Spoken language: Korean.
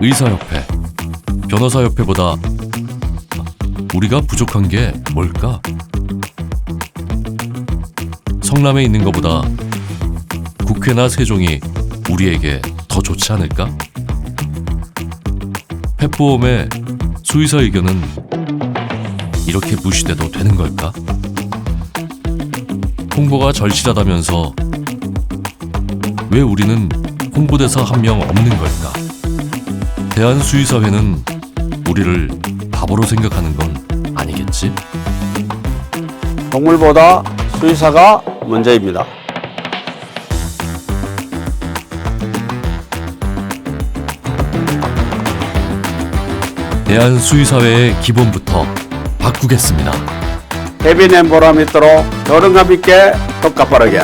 의사협회, 변호사협회보다 우리가 부족한 게 뭘까? 성남에 있는 것보다 국회나 세종이 우리에게 더 좋지 않을까? 펫보험의 수의사 의견은 이렇게 무시돼도 되는 걸까? 홍보가 절실하다면서 왜 우리는 홍보대사 한 명 없는 걸까? 대한수의사회는 우리를 바보로 생각하는 건 아니겠지? 동물보다 수의사가 문제입니다. 대한수의사회의 기본부터 바꾸겠습니다. 해비낸 보람 있도록 효능감 있게 덕가 빠르게